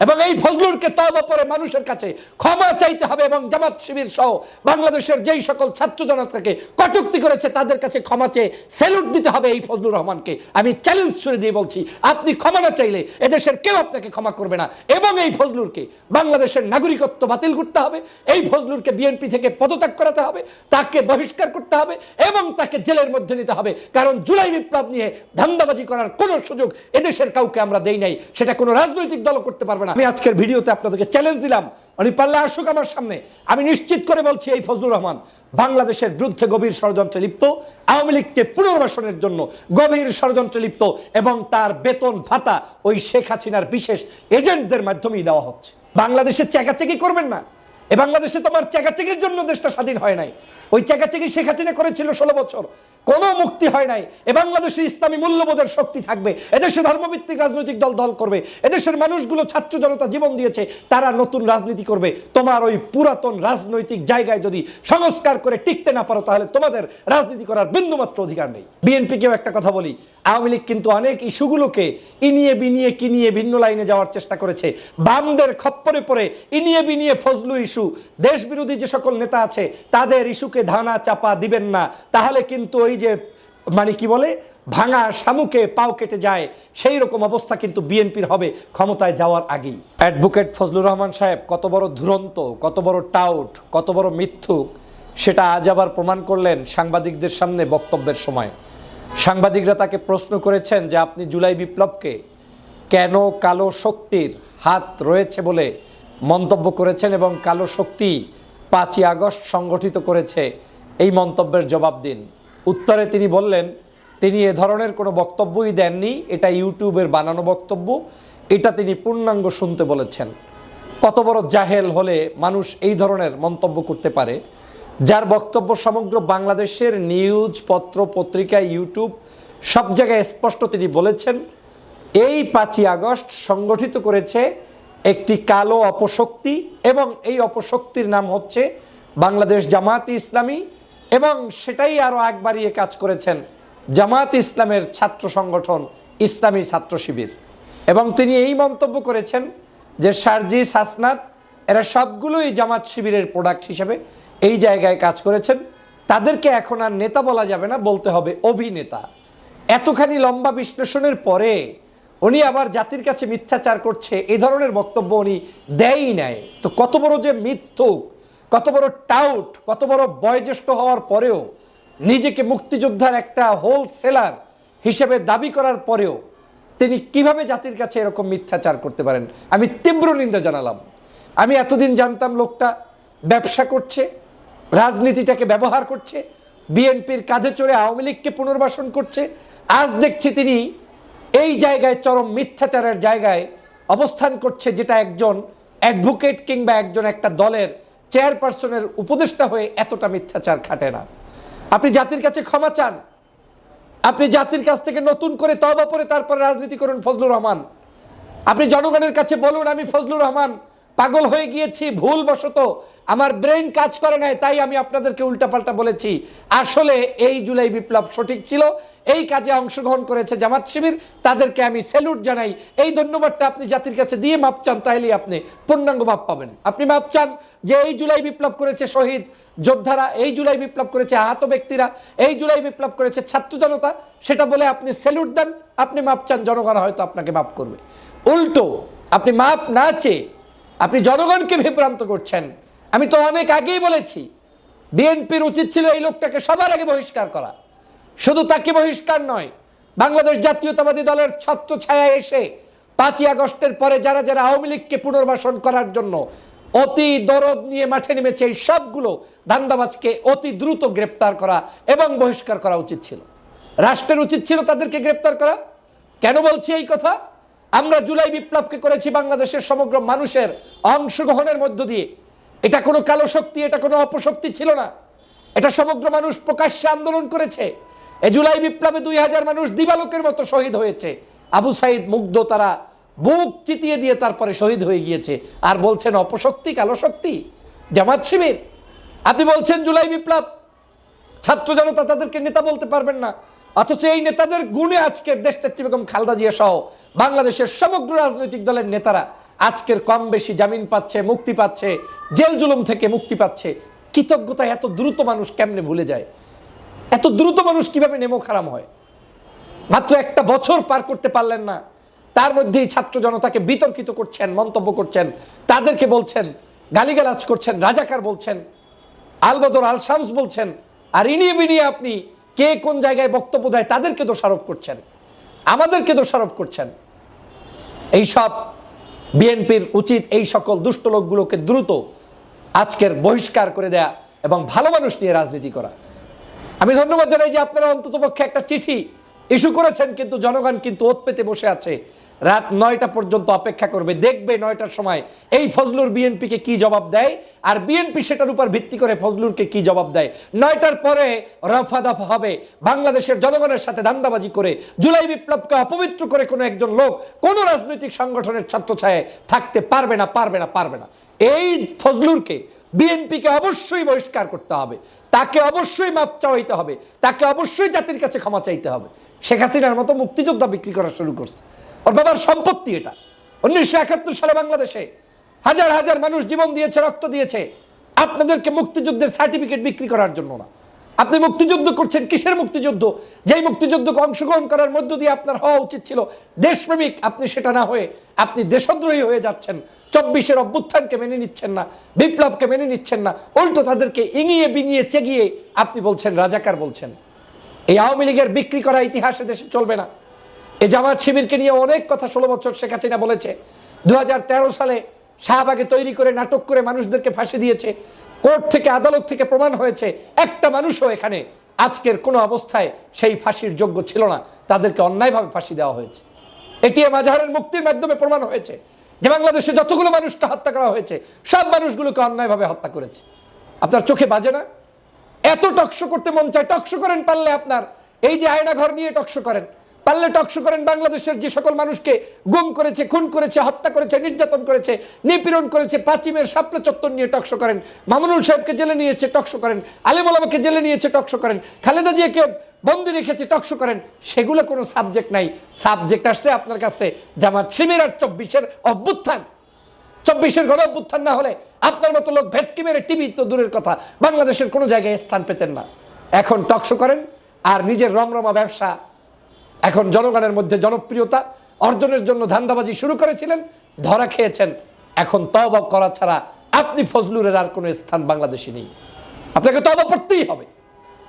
এবং এই ফজলুরকে তবা পরে মানুষের কাছে ক্ষমা চাইতে হবে এবং জামাত শিবির সহ বাংলাদেশের যেই সকল ছাত্র জনতাকে কটুক্তি করেছে, তাদের কাছে ক্ষমা চেয়ে স্যালুট দিতে হবে এই ফজলুর রহমানকে। আমি চ্যালেঞ্জ ছুড়ে দিয়ে বলছি, আপনি ক্ষমা না চাইলে এদেশের কেউ আপনাকে ক্ষমা করবে না। এবং এই ফজলুরকে বাংলাদেশের নাগরিকত্ব বাতিল করতে হবে, এই ফজলুরকে বিএনপি থেকে পদত্যাগ করাতে হবে, তাকে বহিষ্কার করতে হবে এবং তাকে জেলের মধ্যে নিতে হবে। কারণ জুলাই বিপ্লব নিয়ে ধান্দাবাজি করার কোনো সুযোগ এদেশের কাউকে আমরা দেই নাই, সেটা কোনো রাজনৈতিক দল করতে পারবে না। আজকের ভিডিওতে আপনাদেরকে চ্যালেঞ্জ দিলাম। উনি পাল্লা, আসুক আমার সামনে। আমি নিশ্চিত করে বলছি, এই ফজলুর রহমান বাংলাদেশের বিরুদ্ধে গভীর ষড়যন্ত্রে লিপ্ত, আওয়ামী লীগকে পুনর্বাসনের জন্য গভীর ষড়যন্ত্রে লিপ্ত এবং তার বেতন ভাতা ওই শেখ হাসিনার বিশেষ এজেন্টদের মাধ্যমেই দেওয়া হচ্ছে। বাংলাদেশে চেকাচেকি করবেন না। এ বাংলাদেশে তোমার চেকাচেকির জন্য দেশটা স্বাধীন হয় নাই। ওই চেকাচেকি শেখ হাসিনা করেছিল ষোলো বছর। কোনো মুক্তি হয় নাই। এ বাংলাদেশে ইসলামী মূল্যবোধের শক্তি থাকবে। এদেশে ধর্মভিত্তিক রাজনৈতিক দল দল করবে। এদেশের মানুষগুলো ছাত্র জনতা জীবন দিয়েছে, তারা নতুন রাজনীতি করবে। তোমার ওই পুরাতন রাজনৈতিক জায়গায় যদি সংস্কার করে টিকতে না পারো, তাহলে তোমাদের রাজনীতি করার বিন্দুমাত্র অধিকার নেই। বিএনপিকেও একটা কথা বলি। আওয়ামী লীগ কিন্তু অনেক ইস্যুগুলোকে ইনিয়ে বিনিয়ে কিনিয়ে ভিন্ন লাইনে যাওয়ার চেষ্টা করেছে। বামদের খপ্পরে পড়ে ইনিয়ে বিনিয়ে ফজলু ইস্যু। দেশ বিরোধী যে সকল নেতা আছে, তাদের ইস্যুকে ধানা চাপা দিবেন না। তাহলে কিন্তু ওই যে মানে কি বলে, ভাঙা শামুকে পাও কেটে যায়, সেই রকম অবস্থা কিন্তু বিএনপির হবে ক্ষমতায় যাওয়ার আগেই। অ্যাডভোকেট ফজলুর রহমান সাহেব, কত বড় দুরন্ত কত বড় টাউট, কত বড় মিথ্যুক, সেটা আজ আবার প্রমাণ করলেন সাংবাদিকদের সামনে বক্তব্যের সময়। সাংবাদিকরা তাকে প্রশ্ন করেছেন যে আপনি জুলাই বিপ্লবকে কেন কালো শক্তির হাত রয়েছে বলে মন্তব্য করেছেন এবং কালো শক্তি পাঁচই আগস্ট সংগঠিত করেছে, এই মন্তব্যের জবাব দিন। উত্তরে তিনি বললেন, তিনি এ ধরনের কোনো বক্তব্যই দেননি, এটা ইউটিউবের বানানো বক্তব্য, এটা তিনি পূর্ণাঙ্গ শুনতে বলেছেন। কত বড় জাহেল হলে মানুষ এই ধরনের মন্তব্য করতে পারে? যার বক্তব্য সমগ্র বাংলাদেশের নিউজ, পত্র, পত্রিকা, ইউটিউব, সব জায়গায় স্পষ্ট তিনি বলেছেন, এই পাঁচই আগস্ট সংগঠিত করেছে একটি কালো অপশক্তি এবং এই অপশক্তির নাম হচ্ছে বাংলাদেশ জামাত ইসলামী এবং সেটাই আরও বাড়িয়ে কাজ করেছেন জামাত ইসলামের ছাত্র সংগঠন ইসলামী ছাত্র শিবির। এবং তিনি এই মন্তব্য করেছেন যে সার্জিস হাসনাত এরা সবগুলোই জামাত শিবিরের প্রোডাক্ট হিসেবে এই জায়গায় কাজ করেছেন। তাদেরকে এখন আর নেতা বলা যাবে না, বলতে হবে অভিনেতা। এতখানি লম্বা বিশ্লেষণের পরে উনি আবার জাতির কাছে মিথ্যাচার করছে, এ ধরনের বক্তব্য উনি দেয়ই নাই। তো কত বড় যে মিথ্যুক কত বড় টাউট, কত বড় বয়োজ্যেষ্ঠ হওয়ার পরেও নিজেকে মুক্তিযোদ্ধার একটা হোলসেলার হিসেবে দাবি করার পরেও তিনি কীভাবে জাতির কাছে এরকম মিথ্যাচার করতে পারেন? আমি তীব্র নিন্দা জানালাম। আমি এতদিন জানতাম লোকটা ব্যবসা করছে, রাজনীতিটাকে ব্যবহার করছে, বিএনপির কাঁধে চড়ে আওয়ামী লীগকে পুনর্বাসন করছে। আজ দেখছি তিনি এই জায়গায় চরম মিথ্যাচারের জায়গায় অবস্থান করছে যেটা একজন অ্যাডভোকেট কিংবা একজন একটা দলের চেয়ারপারসনের উপদেষ্টা হয়ে এতটা মিথ্যাচার খাটে না। আপনি জাতির কাছে ক্ষমা চান। আপনি জাতির কাছ থেকে নতুন করে তবা পরে তারপর রাজনীতি করুন ফজলুর রহমান। আপনি জনগণের কাছে বলুন, আমি ফজলুর রহমান পাগল হয়ে গিয়েছি ভুল বশত আমার ব্রেন কাজ করে নাই, তাই আমি আপনাদেরকে উল্টাপাল্টা বলেছি। আসলে এই জুলাই বিপ্লব সঠিক ছিল, এই কাজে অংশগ্রহণ করেছে জামাত শিবির, তাদেরকে আমি স্যালুট জানাই। এই ধন্যবাদটা আপনি জাতির কাছে দিয়ে মাপ চান তাহলেই আপনি পূর্ণাঙ্গ মাপ পাবেন। আপনি মাপ চান যে এই জুলাই বিপ্লব করেছে শহীদ যোদ্ধারা, এই জুলাই বিপ্লব করেছে আহত ব্যক্তিরা, এই জুলাই বিপ্লব করেছে ছাত্র জনতা, সেটা বলে আপনি স্যালুট দেন, আপনি মাপ চান, জনগণ হয়তো আপনাকে মাপ করবে। উল্টো, আপনি মাপ না চেয়ে আপনি জনগণকে বিভ্রান্ত করছেন। আমি তো অনেক আগেই বলেছি, বিএনপির উচিত ছিল এই লোকটাকে সবার আগে বহিষ্কার করা। শুধু তাকে বহিষ্কার নয়, বাংলাদেশ জাতীয়তাবাদী দলের ছত্র ছায়া এসে পাঁচই আগস্টের পরে যারা যারা আওয়ামী লীগকে পুনর্বাসন করার জন্য অতি দরদ নিয়ে মাঠে নেমেছে, এই সবগুলো ধান্দাবাজকে অতি দ্রুত গ্রেপ্তার করা এবং বহিষ্কার করা উচিত ছিল। রাষ্ট্রের উচিত ছিল তাদেরকে গ্রেপ্তার করা। কেন বলছি এই কথা? আমরা জুলাই বিপ্লবকে করেছি বাংলাদেশের সমগ্র মানুষের অংশগ্রহণের মধ্য দিয়ে। এটা কোনো কালো শক্তি, এটা কোনো অপশক্তি ছিল না। এটা সমগ্র মানুষ প্রকাশ্যে আন্দোলন করেছে। এ জুলাই বিপ্লবে দুই হাজার মানুষ দিবালোকের মতো শহীদ হয়েছে। আবু সাইদ মুগ্ধ তারা বুক চিতিয়ে দিয়ে তারপরে শহীদ হয়ে গিয়েছে। আর বলছেন অপশক্তি, কালো শক্তি, জামাত শিবির। আপনি বলছেন জুলাই বিপ্লব, ছাত্র জনতা তাদেরকে নেতা বলতে পারবেন না। অথচ এই নেতাদের গুণে আজকের দেশনেত্রী বেগম খালদা জিয়া সহ বাংলাদেশের সমগ্র রাজনৈতিক দলের নেতারা আজকের কম বেশি জামিন পাচ্ছে, মুক্তি পাচ্ছে, জেল জুলুম থেকে মুক্তি পাচ্ছে। কৃতজ্ঞতা এত দ্রুত মানুষ কেমনে ভুলে যায়? এত দ্রুত মানুষ কীভাবে নেমো খারাম হয়? মাত্র একটা বছর পার করতে পারলেন না। তার মধ্যেই ছাত্র জনতাকে বিতর্কিত করছেন, মন্তব্য করছেন, তাদেরকে বলছেন, গালিগালাজ করছেন, রাজাকার বলছেন, আলবদর আল শামস বলছেন, আর ইনিয়ে বিনিয়ে আপনি কে কোন জায়গায় বক্তব্য দেয় তাদেরকে দোষারোপ করছেন? আমাদেরকে দোষারোপ করছেন? এই সব বিএনপির উচিত এই সকল দুষ্ট লোকগুলোকে দ্রুত আজকের বহিষ্কার করে দেয়া এবং ভালো মানুষ নিয়ে রাজনীতি করা। আমি ধন্যবাদ জানাই যে আপনারা অন্ততপক্ষে একটা চিঠি ইস্যু করেছেন, কিন্তু জনগণ কিন্তু ওত পেতে বসে আছে। রাত নয়টা পর্যন্ত অপেক্ষা করবে। দেখবে নয়টার সময় এই ফজলুর বিএনপিকে কি জবাব দেয় আর বিএনপি সেটার উপর ভিত্তি করে ফজলুরকে কি জবাব দেয়। নয়টার পরে রফা দফা হবে। বাংলাদেশের জনগণের সাথে দান্দাবাজি করে, জুলাই বিপ্লবকে অপবিত্র করে কোনো একজন লোক কোনো রাজনৈতিক সংগঠনের ছত্রছায়ায় থাকতে পারবে না পারবে না পারবে না। এই ফজলুরকে বিএনপিকে অবশ্যই বহিষ্কার করতে হবে। তাকে অবশ্যই মাপ চাইতে হবে। তাকে অবশ্যই জাতির কাছে ক্ষমা চাইতে হবে। শেখ হাসিনার মতো মুক্তিযোদ্ধা বিক্রি করা শুরু করছে। ওর বাবার সম্পত্তি এটা। উনিশশো একাত্তর সালে বাংলাদেশে হাজার হাজার মানুষ জীবন দিয়েছে, রক্ত দিয়েছে। আপনাদেরকে মুক্তিযুদ্ধের সার্টিফিকেট বিক্রি করার জন্য না। আপনি মুক্তিযুদ্ধ করছেন, কিসের মুক্তিযুদ্ধ? যেই মুক্তিযুদ্ধকে অংশগ্রহণ করার মধ্য দিয়ে আপনার হওয়া উচিত ছিল দেশপ্রেমিক, আপনি সেটা না হয়ে আপনি দেশদ্রোহী হয়ে যাচ্ছেন। চব্বিশের অভ্যুত্থানকে মেনে নিচ্ছেন না, বিপ্লবকে মেনে নিচ্ছেন না, উল্টো তাদেরকে ইঙিয়ে বিঙিয়ে চেগিয়ে আপনি বলছেন, রাজাকার বলছেন। এই আওয়ামী লীগের বিক্রি করা ইতিহাসে দেশে চলবে না। এই জামাত শিবিরকে নিয়ে অনেক কথা ষোলো বছর শেখ হাসিনা বলেছে। দু হাজার তেরো সালে শাহবাগে তৈরি করে, নাটক করে মানুষদেরকে ফাঁসি দিয়েছে। কোর্ট থেকে আদালত থেকে প্রমাণ হয়েছে, একটা মানুষও এখানে আজকের কোনো অবস্থায় সেই ফাঁসির যোগ্য ছিল না। তাদেরকে অন্যায়ভাবে ফাঁসি দেওয়া হয়েছে। এটিএম আজহারের মুক্তির মাধ্যমে প্রমাণ হয়েছে যে বাংলাদেশে যতগুলো মানুষকে হত্যা করা হয়েছে, সব মানুষগুলোকে অন্যায়ভাবে হত্যা করেছে। আপনার চোখে বাজে না? এত টকশো করতে মন চায়, টকশো করেন পারলে আপনার। এই যে আয়না ঘর নিয়ে টকশো করেন পারলে টকশো করেন বাংলাদেশের যে সকল মানুষকে গুম করেছে, খুন করেছে, হত্যা করেছে, নির্যাতন করেছে, নিপীড়ন করেছে, পাঁচিমের সাপ্রে চত্বর নিয়ে টকশো করেন। মামুনুল সাহেবকে জেলে নিয়েছে টকশো করেন। আলিমুল আমাকে জেলে নিয়েছে টকশো করেন। খালেদা জিয়াকে বন্দি রেখেছে টকশো করেন। সেগুলো কোনো সাবজেক্ট নাই। সাবজেক্ট আসছে আপনার কাছে, জামাত শিবির আর চব্বিশের অভ্যুত্থান। চব্বিশের গণ অভ্যুত্থান না হলে আপনার মতো লোক ভেসকি মেরে টিভি তো দূরের কথা। বাংলাদেশের কোনো জায়গায় স্থান পেতেন না। এখন টকশো করেন আর নিজের রমরমা ব্যবসা এখন জনগণের মধ্যে জনপ্রিয়তা অর্জনের জন্য ধান্দাবাজি শুরু করেছিলেন, ধরা খেয়েছেন। এখন তবা করা ছাড়া আপনি ফজলুরের আর কোনো স্থান বাংলাদেশে নেই। আপনাকে তবা পড়তেই হবে।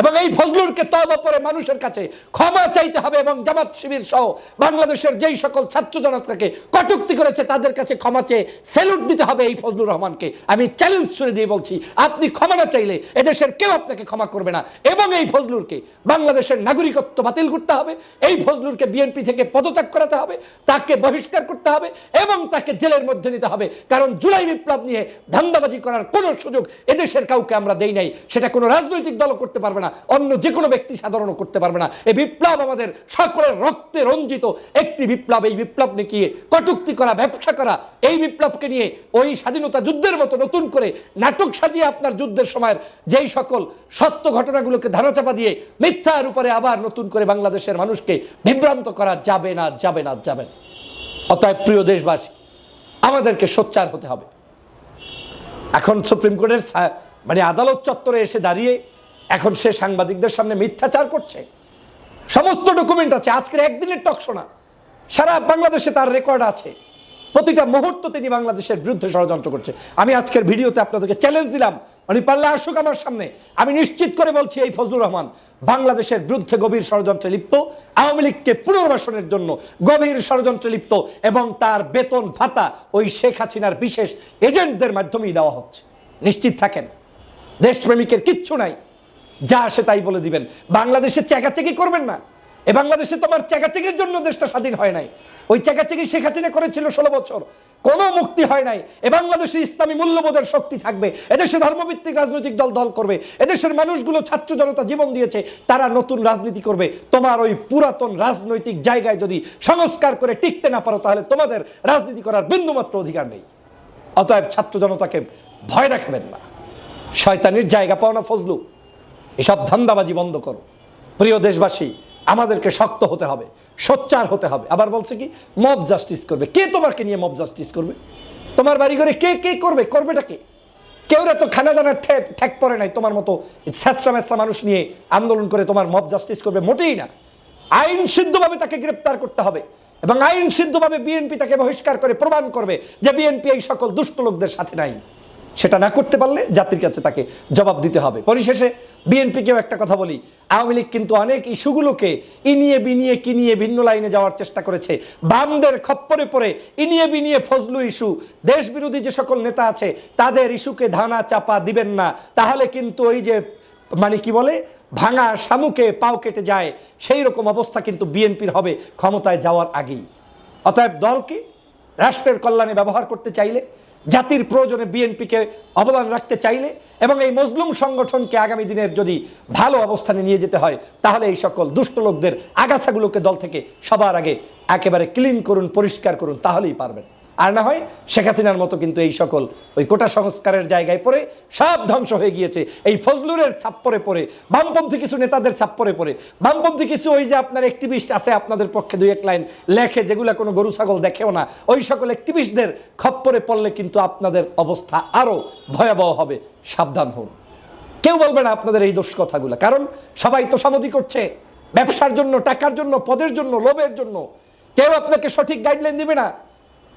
এবং এই ফজলুরকে তবা পরে মানুষের কাছে ক্ষমা চাইতে হবে এবং জামাত শিবির সহ বাংলাদেশের যেই সকল ছাত্র জনতাকে কটুক্তি করেছে, তাদের কাছে ক্ষমা চেয়ে স্যালুট দিতে হবে এই ফজলুর রহমানকে। আমি চ্যালেঞ্জ ছুড়ে দিয়ে বলছি, আপনি ক্ষমা না চাইলে এদেশের কেউ আপনাকে ক্ষমা করবে না। এবং এই ফজলুরকে বাংলাদেশের নাগরিকত্ব বাতিল করতে হবে, এই ফজলুরকে বিএনপি থেকে পদত্যাগ করাতে হবে, তাকে বহিষ্কার করতে হবে এবং তাকে জেলের মধ্যে নিতে হবে। কারণ জুলাই বিপ্লব নিয়ে ধান্দাবাজি করার কোনো সুযোগ এদেশের কাউকে আমরা দেই নাই, সেটা কোনো রাজনৈতিক দল করতে পারবে না, অন্য যে কোনো ব্যক্তি সাধারণ করতে পারবে না। এই বিপ্লব আমাদের সকলের রক্তে রঞ্জিত একটি বিপ্লব। এই বিপ্লব নিয়ে কটুক্তি করা, ব্যবসা করা, এই বিপ্লবকে নিয়ে ওই স্বাধীনতা যুদ্ধের মতো নতুন করে নাটক সাজিয়ে আপনার যুদ্ধের সময়ের যেই সকল সত্য ঘটনাগুলোকে ধারাচাপা দিয়ে মিথ্যার উপরে আবার নতুন করে বাংলাদেশের মানুষকে বিভ্রান্ত করা যাবে না যাবে না যাবে না। অতএব প্রিয় দেশবাসী, আমাদেরকে সোচ্চার হতে হবে। এখন সুপ্রিম কোর্টের মানে আদালত চত্বরে এসে দাঁড়িয়ে এখন সে সাংবাদিকদের সামনে মিথ্যাচার করছে। সমস্ত ডকুমেন্ট আছে, আজকের একদিনের টকশো না সারা বাংলাদেশে তার রেকর্ড আছে। প্রতিটা মুহূর্ত তিনি বাংলাদেশের বিরুদ্ধে ষড়যন্ত্র করছে। আমি আজকের ভিডিওতে আপনাদেরকে চ্যালেঞ্জ দিলাম। উনি পাল্লা আসুক আমার সামনে। আমি নিশ্চিত করে বলছি, এই ফজলুর রহমান বাংলাদেশের বিরুদ্ধে গভীর ষড়যন্ত্রে লিপ্ত, আওয়ামী লীগকে পুনর্বাসনের জন্য গভীর ষড়যন্ত্রে লিপ্ত এবং তার বেতন ভাতা ওই শেখ হাসিনার বিশেষ এজেন্টদের মাধ্যমেই দেওয়া হচ্ছে। নিশ্চিত থাকেন। দেশপ্রেমিকের কিচ্ছু নাই। যা আসে তাই বলে দিবেন। বাংলাদেশে চেকাচেকি করবেন না। এ বাংলাদেশে তোমার চেকাচেকির জন্য দেশটা স্বাধীন হয় নাই। ওই চেকাচেকি শেখ হাসিনা করেছিল ষোলো বছর। কোনো মুক্তি হয় নাই। এ বাংলাদেশে ইসলামী মূল্যবোধের শক্তি থাকবে। এদেশে ধর্মভিত্তিক রাজনৈতিক দল দল করবে। এদেশের মানুষগুলো ছাত্র জনতা জীবন দিয়েছে। তারা নতুন রাজনীতি করবে। তোমার ওই পুরাতন রাজনৈতিক জায়গায় যদি সংস্কার করে টিকতে না পারো, তাহলে তোমাদের রাজনীতি করার বিন্দুমাত্র অধিকার নেই। অতএব ছাত্র জনতাকে ভয় দেখাবেন না। শয়তানির জায়গা পাও না ফজলু। এসব ধান্দাবাজি বন্ধ করো। প্রিয় দেশবাসী, আমাদেরকে শক্ত হতে হবে, সোচ্চার হতে হবে। আবার বলছে কি মব জাস্টিস করবে। কে তোমাকে নিয়ে মব জাস্টিস করবে? তোমার বাড়ি ঘরে কে কে করবে? করবেটা কে? কেউ তো খানা দানার ঠেক পড়ে নাই তোমার মতো স্যাঁচরা ম্যাচরা মানুষ নিয়ে আন্দোলন করে তোমার মব জাস্টিস করবে, মোটেই না। আইন সিদ্ধভাবে তাকে গ্রেপ্তার করতে হবে এবং আইন সিদ্ধভাবে বিএনপি তাকে বহিষ্কার করে প্রমাণ করবে যে বিএনপি এই সকল দুষ্ট লোকদের সাথে নাই। সেটা না করতে পারলে জাতির কাছে তাকে জবাব দিতে হবে। পরিশেষে বিএনপিকেও একটা কথা বলি, আওয়ামী লীগ কিন্তু অনেক ইস্যুগুলোকে ইনিয়ে বিনিয়ে কিনিয়ে ভিন্ন লাইনে যাওয়ার চেষ্টা করেছে। বামদের খপ্পরে পড়ে ইনিয়ে বিনিয়ে ফজলু ইস্যু। দেশ বিরোধী যে সকল নেতা আছে, তাদের ইস্যুকে ধানা চাপা দিবেন না। তাহলে কিন্তু ওই যে মানে কি বলে, ভাঙা শামুকে পাও কেটে যায়। সেই রকম অবস্থা কিন্তু বিএনপির হবে ক্ষমতায় যাওয়ার আগেই। অতএব দলকে রাষ্ট্রের কল্যাণে ব্যবহার করতে চাইলে জাতির প্রয়োজনে বিএনপিকে অবদান রাখতে চাইলে এবং এই মজলুম সংগঠনকে আগামী দিনের যদি ভালো অবস্থানে নিয়ে যেতে হয়, তাহলে এই সকল দুষ্ট লোকদের আগাছাগুলোকে দল থেকে সবার আগে একেবারে ক্লিন করুন, পরিষ্কার করুন, তাহলেই পারবেন। আর না হয় শেখ হাসিনার মতো কিন্তু এই সকল ওই কোটা সংস্কারের জায়গায় পড়ে সব ধ্বংস হয়ে গিয়েছে। এই ফজলুরের ছাপ্পরে পড়ে, বামপন্থী কিছু নেতাদের ছাপ্পরে পড়ে। বামপন্থী কিছু ওই যে আপনার অ্যাক্টিভিস্ট আছে আপনাদের পক্ষে দুই এক লাইন লেখে, যেগুলো কোনো গরু, ছাগল দেখেও না। ওই সকল অ্যাক্টিভিস্টদের খপ্পরে পড়লে কিন্তু আপনাদের অবস্থা আরও ভয়াবহ হবে। সাবধান হন। কেউ বলবে না আপনাদের এই দোষ কথাগুলো, কারণ সবাই তো সামদি করছে। ব্যবসার জন্য, টাকার জন্য, পদের জন্য, লোভের জন্য। কেউ আপনাকে সঠিক গাইডলাইন দিবে না।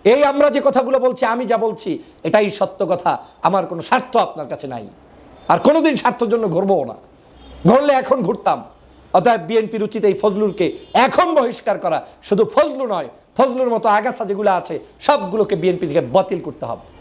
এই আমরা যে কথাগুলো বলছি, আমি যা বলছি, এটাই সত্য কথা। আমার কোনো স্বার্থ আপনার কাছে নাই। আর কোনোদিন স্বার্থর জন্য ঘুরবও না। ঘুরলে এখন ঘুরতাম। অর্থাৎ বিএনপির উচিত এই ফজলুরকে এখন বহিষ্কার করা শুধু ফজলু নয়, ফজলুর মতো আগাছা যেগুলো আছে, সবগুলোকে বিএনপি থেকে বাতিল করতে হবে।